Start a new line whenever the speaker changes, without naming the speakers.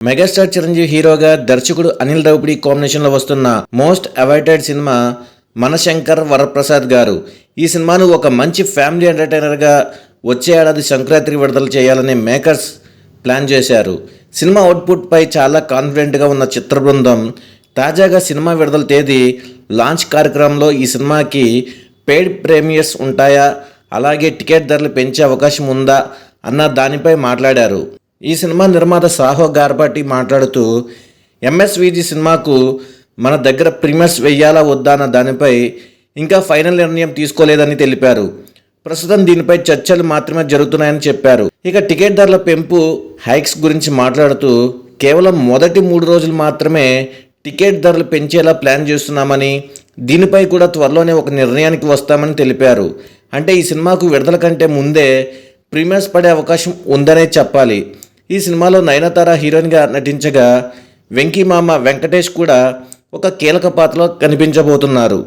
Megastar Chiranjeevi హీరోగా దర్శకుడు అనిల్ రౌపిడి కాంబినేషన్లో వస్తున్న most awaited cinema Manashankar Varaprasad garu. ఈ సినిమాను ఒక మంచి ఫ్యామిలీ ఎంటర్టైనర్గా వచ్చే ఏడాది సంక్రాంతికి విడుదల చేయాలని మేకర్స్ ప్లాన్ చేశారు. సినిమా అవుట్పుట్పై చాలా కాన్ఫిడెంట్గా ఉన్న చిత్ర బృందం తాజాగా సినిమా విడుదల తేదీ లాంచ్ కార్యక్రమంలో ఈ సినిమాకి పెయిడ్ ప్రీమియర్స్ ఉంటాయా అలాగే టికెట్ ధరలు పెంచే అవకాశం ఉందా అన్న దానిపై మాట్లాడారు. ఈ సినిమా నిర్మాత సాహో గార్బాటి మాట్లాడుతూ ఎంఎస్విజి సినిమాకు మన దగ్గర ప్రీమియర్స్ వెయ్యాలా వద్దా అన్న దానిపై ఇంకా ఫైనల్ నిర్ణయం తీసుకోలేదని తెలిపారు. ప్రస్తుతం దీనిపై చర్చలు మాత్రమే జరుగుతున్నాయని చెప్పారు. ఇక టికెట్ ధరల పెంపు హైక్స్ గురించి మాట్లాడుతూ కేవలం మొదటి మూడు రోజులు మాత్రమే టికెట్ ధరలు పెంచేలా ప్లాన్ చేస్తున్నామని దీనిపై కూడా త్వరలోనే ఒక నిర్ణయానికి వస్తామని తెలిపారు. అంటే ఈ సినిమాకు విడుదల కంటే ముందే ప్రీమియర్స్ పడే అవకాశం ఉందనే చెప్పాలి. ఈ సినిమాలో నయనతార హీరోయిన్గా నటించగా వెంకీ మామ వెంకటేష్ కూడా ఒక కీలక పాత్రలో కనిపించబోతున్నారు.